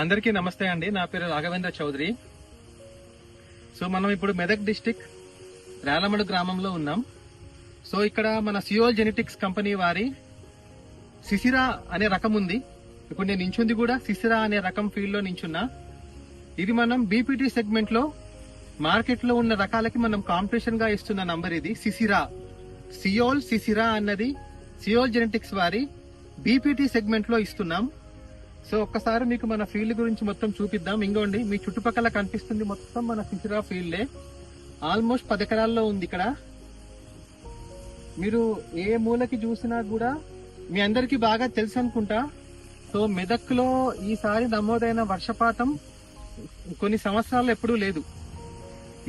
అందరికీ నమస్తే అండి. నా పేరు రాఘవేంద్ర చౌదరి. సో మనం ఇప్పుడు మెదక్ డిస్టిక్ రాలమడు గ్రామంలో ఉన్నాం. సో ఇక్కడ మన సియోల్ జెనెటిక్స్ కంపెనీ వారి సిసిరా అనే రకం ఉంది. ఇప్పుడు నేను నించుంది కూడా సిసిరా అనే రకం ఫీల్డ్లో నించున్నా. ఇది మనం బీపీటీ సెగ్మెంట్లో మార్కెట్లో ఉన్న రకాలకి మనం కాంపిటీషన్గా ఇస్తున్న నంబర్ ఇది. సిసిరా. సియోల్ సిసిరా అన్నది సియోల్ జెనెటిక్స్ వారి బీపీటీ సెగ్మెంట్లో ఇస్తున్నాం. సో ఒక్కసారి మీకు మన ఫీల్డ్ గురించి మొత్తం చూపిద్దాం. ఇంకోండి మీ చుట్టుపక్కల కనిపిస్తుంది మొత్తం మన సిసిరా ఫీల్డే. ఆల్మోస్ట్ పది ఎకరాల్లో ఉంది ఇక్కడ. మీరు ఏ మూలకి చూసినా కూడా మీ అందరికి బాగా తెలుసు అనుకుంటా. సో మెదక్లో ఈసారి నమోదైన వర్షపాతం కొన్ని సంవత్సరాలు ఎప్పుడూ లేదు.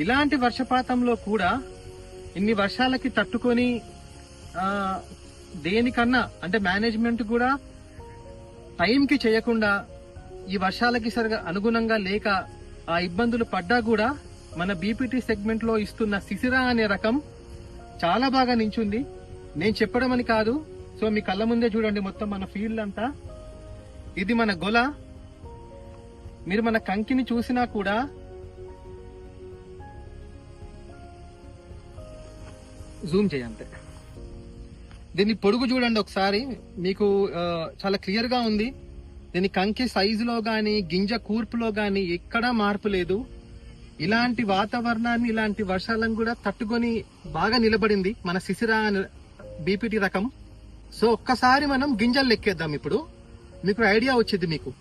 ఇలాంటి వర్షపాతంలో కూడా ఇన్ని వర్షాలకి తట్టుకొని దేనికన్నా అంటే మేనేజ్మెంట్ కూడా టైంకి చేయకుండా ఈ వర్షాలకి సరిగా అనుగుణంగా లేక ఆ ఇబ్బందులు పడ్డా కూడా మన బీపీటీ సెగ్మెంట్లో ఇస్తున్న సిసిరా అనే రకం చాలా బాగా నించుంది. నేను చెప్పడం అని కాదు. సో మీ కళ్ళ ముందే చూడండి మొత్తం మన ఫీల్డ్ అంతా ఇది మన గొల. మీరు మన కంకిని చూసినా కూడా జూమ్ చేయంతే. దీన్ని పొడుగు చూడండి ఒకసారి. మీకు చాలా క్లియర్గా ఉంది. దీని కంకి సైజులో గాని గింజ కూర్పులో గాని ఎక్కడా మార్పు లేదు. ఇలాంటి వాతావరణాన్ని ఇలాంటి వర్షాలను కూడా తట్టుకొని బాగా నిలబడింది మన శిశిరా బీపీటీ రకం. సో ఒక్కసారి మనం గింజలు లెక్కేద్దాం ఇప్పుడు. మీకు ఐడియా వచ్చింది మీకు.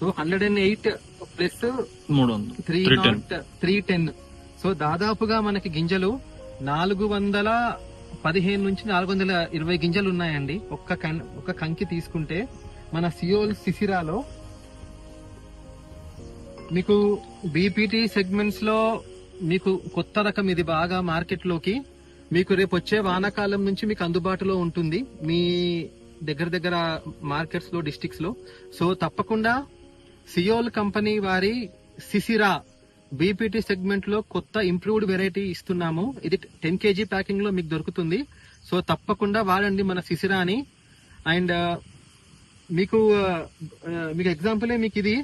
So hundred and eight plus మూడు three. Not three ten so దాదాపుగా మనకి గింజలు నాలుగు వందల పదిహేను నుంచి నాలుగు వందల ఇరవై గింజలు ఉన్నాయండి. ఒక్క కన్- ఒక్క కంకి తీసుకుంటే మన సియోల్ సిసిరాలో మీకు బీపీటీ సెగ్మెంట్స్లో మీకు కొత్త రకం ఇది బాగా మార్కెట్లోకి మీకు రేపు వచ్చే వానాకాలం నుంచి మీకు అందుబాటులో ఉంటుంది. మీ దగ్గర దగ్గర మార్కెట్స్లో డిస్ట్రిక్ట్స్లో. సో తప్పకుండా సియోల్ కంపెనీ వారి సిసిరా బీపీటీ సెగ్మెంట్లో కొత్త ఇంప్రూవ్డ్ వెరైటీ ఇస్తున్నాము. ఇది టెన్ కేజీ ప్యాకింగ్లో మీకు దొరుకుతుంది. సో తప్పకుండా వాడండి మన సిసిరాని అండ్ uh, మీకు uh, uh, మీకు ఎగ్జాంపులే మీకు ఇది.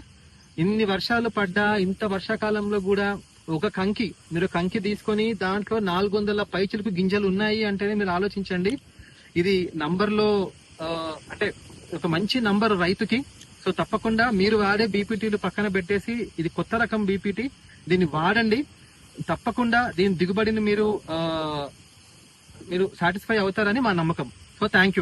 ఇన్ని వర్షాలు పడ్డా ఇంత వర్షాకాలంలో కూడా ఒక కంకి మీరు కంకి తీసుకొని దాంట్లో నాలుగు వందల పైచులకు గింజలు ఉన్నాయి అంటేనే మీరు ఆలోచించండి. ఇది నంబర్లో అంటే ఒక మంచి నంబర్ రైతుకి సో తప్పకుండా మీరు వాడే బీపీటీలు పక్కన పెట్టేసి ఇది కొత్త రకం బీపీటీ దీన్ని వాడండి. తప్పకుండా దీని దిగుబడిని మీరు ఆ, మీరు సాటిస్ఫై అవుతారని మా నమ్మకం. So thank you